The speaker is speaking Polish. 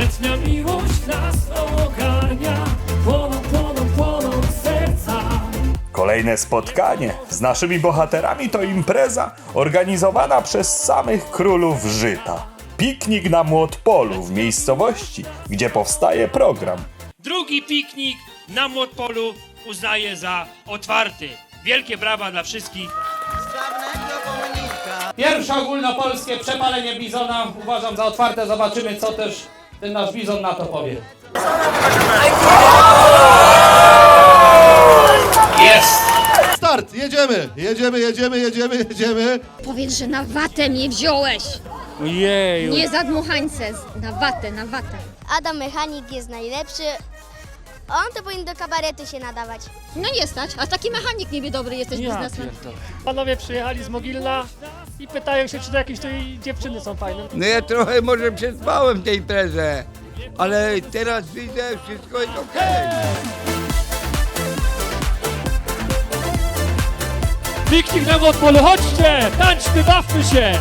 Letnia miłość nas ogarnia Płoną, płoną, płoną serca Kolejne spotkanie z naszymi bohaterami to impreza organizowana przez samych królów żyta. Piknik na Młotpolu w miejscowości, gdzie powstaje program. Drugi piknik na Młotpolu uznaję za otwarty. Wielkie brawa dla wszystkich. Pierwsze ogólnopolskie przepalenie bizona uważam za otwarte. Zobaczymy, co też ten nasz bizon na to powie. Jest! Start, jedziemy, jedziemy, jedziemy, jedziemy, jedziemy. Powiedz, że na watę mnie wziąłeś. Ojej. Nie za dmuchańce, na watę, na watę. Adam Mechanik jest najlepszy. On to powinien do kabaretu się nadawać. No nie stać, a taki mechanik niby dobry jesteś biznesmen. Panowie przyjechali z Mogilna i pytają się, czy to jakieś tutaj dziewczyny są fajne. No ja trochę może przespałem tę imprezę, ale teraz widzę, wszystko jest okej. Piknik na Młotpolu, chodźcie! Tańczmy, bawmy się!